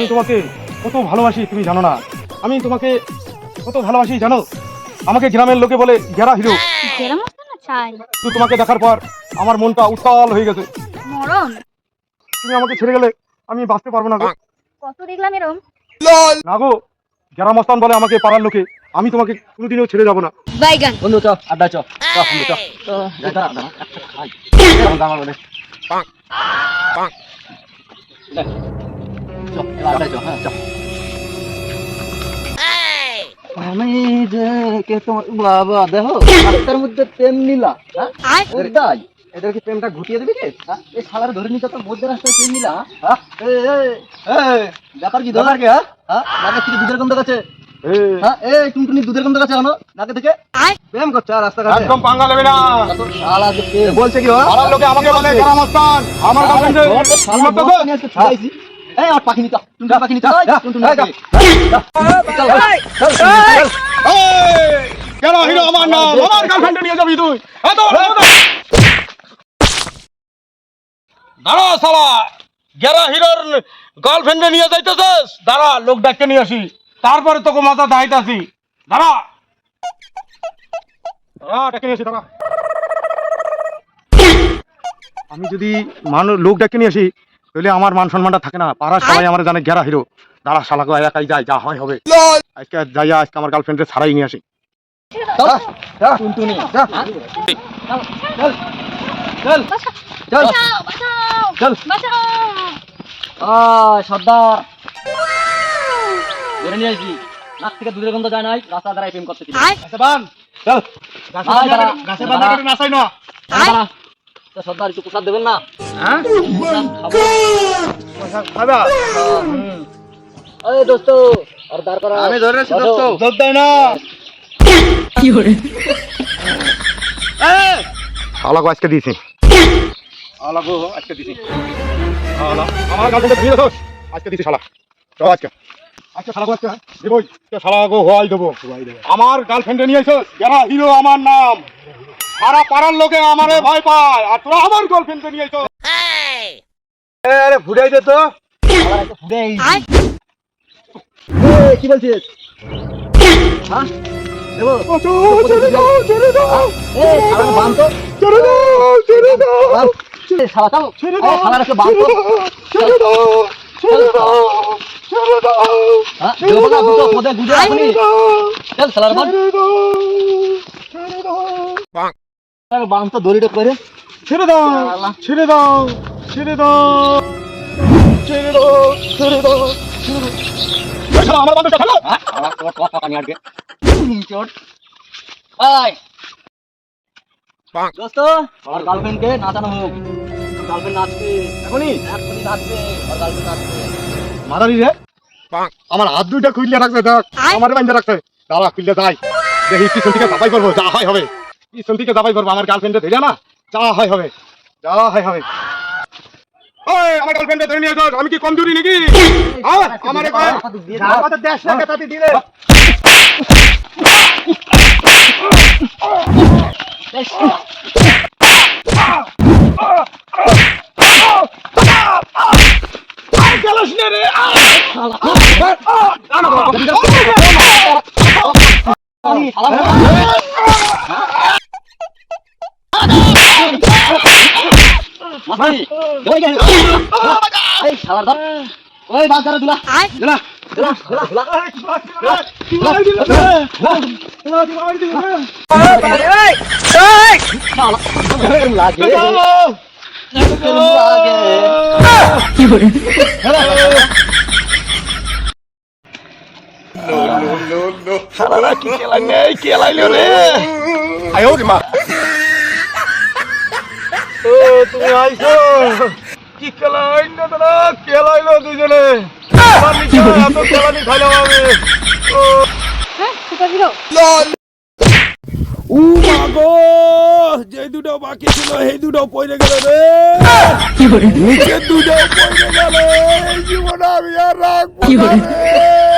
আমি তোমাকে কত ভালোবাসি তুমি জানো না। আমি তোমাকে কত ভালোবাসি জানো? আমাকে গ্রামের লোকে বলে গেরা হিরো। গেরাম মস্তান না চাই? কিন্তু তোমাকে দেখার পর আমার মনটা উত্তাল হয়ে গেছে। মরণ? তুমি আমাকে ছেড়ে গেলে আমি বাঁচতে পারব না গো। কত দেখলাম এরম? না গো গ্রাম মস্তান বলে আমাকে পাড়ার লোকে আমি তোমাকে কোনোদিনও ছেড়ে যাব না। বাইগান বন্ধু চ আড্ডা চ চ বন্ধু চ যা, দাঁড়া, দাঁড়া, একটা খাই। দাঁড়া, দাঁড়া, দাঁড়া। দেখ। চ, এবার আড্ডায় হ্যাঁ, চ। আমি দেখে তোমার বাবা দেখো রাস্তার মধ্যে প্রেম নিলা হ্যাঁ? আর এদের কি প্রেমটা ঘুটিয়ে দিবি রে হ্যাঁ? এই শালার ধরে নিতে তো মধ্যে রাস্তায় প্রেম নিলা হ্যাঁ? এই, এই, এই, ব্যাপার কি দরকার কি হ্যাঁ হ্যাঁ নাকে দুধের গন্ধ কাছে হ্যাঁ এই টুনটুনি দুধের গন্ধ কাছে আনো নাকে থেকে প্রেম করছে একদম পাঙ্গা না শালা যে বলছে কি লোকে আমাকে বলে আমার তোর তো শালা বউ নিয়ে আজকে ছুটাইছি। এই আমার পাখি নিতা টুনটুনি পাখি নিতা টুনটুনি পাখি। চল, চল, চল, চল। কেন হিরো আমার নাম? আমার গার্লফ্রেন্ড নিয়ে যাবি তুই? এত দাঁড়া শালা গেরা হিরোর গার্লফ্রেন্ডে নিয়ে যাইতেছিস? দাঁড়া লোক ডাকতে নিয়ে আসি। তারপরে তোকে মাথা দাইতাছি দাঁড়া। আমি যদি মানুষ লোক ডাকে নিয়ে আসি তাহলে আমার মান সম্মানটা থাকে না। পাড়ার সবাই আমার জানে গেরা হিরো। দাঁড়া শালাকে একাই যায় যা হয় হবে। আজকে যাইয়া আজকে আমার গার্লফ্রেন্ডে ছাড়াই নিয়ে আসি। সর্দার। ধরে নিয়ে আসবি। নাক থেকে দুধের গন্ধ যায় নাই রাস্তা দ্বারাই প্রেম করতে গাছে বান। গাছে। বান নাচাই না। সর্দার একটু প্রসাদ দেবেন না? হ্যাঁ? প্রসাদ খাব? খাবা হুম। দোস্ত আর দাঁড় করা আমি ধরে রেছি দোস্ত। দুধ দেয় না। শালা আজকে দিয়েছি শালা গো আজকে দিয়েছি শালা আমার গার্লফ্রেন্ডে ধুয়ে দোস আজকে দিয়েছি শালা। চল আজকে। আজকে শালা গো আজকে দেবই শালা গো হওয়াই দেবো। আমার গার্লফ্রেন্ডে নিয়ে এসো যারা হিরো আমার নাম। সারা পাড়ার লোকে আমারে ভয় পায় আর তোরা আমার গার্লফ্রেন্ডে নিয়ে এসো আরে ফুটাই দে তো কি বলছিস হ্যাঁ ছেড়ে দাও তো, দড়িটা করে। ছেড়ে দাও ছেড়ে দাও ছেড়ে দাও ছেড়ে দাও ছেড়ে দাও ছেড়ে দাও। আমার বান্ধবটা ফেলো। হ্যাঁ, কথা কানে আটকে। চোট। এই। দোস্ত, আমার গার্লফ্রেন্ডকে নাচানো হোক। গার্লফ্রেন্ড নাচবে। এখনই? এখনই নাচবে। আমার গার্লফ্রেন্ড নাচবে। মারারি রে। আমার হাত দুইটা খুললে রাখছে দেখ। আমার বাইন্দা রাখছে। দাঁড়া খুললে যাই। দেখি পিছন থেকে দাবাই করব। যা হয় হবে। পিছন থেকে দাবাই করব আমার গার্লফ্রেন্ডে ধরে না যা হয় হবে যা হয় হবে ওই আমি কি কমজোরি নাকি দিলে না রে মাথায় ওই গেল এই শালার দম ওই বাস ধরে দুলা দুলা গরম লাগে গরম লাগে আয়ো মা। ও তুমি আইছো কি খেলাই না দাদা খেলাইলো দুজনে এত খেলানি খাইলাম আমি ও হ্যাঁ উ মাগো যে দুটো বাকি ছিল সেই দুটো পড়ে গেল রে নিচে দুটো পড়ে গেল এই জীবন আমি আর রাখব না রে।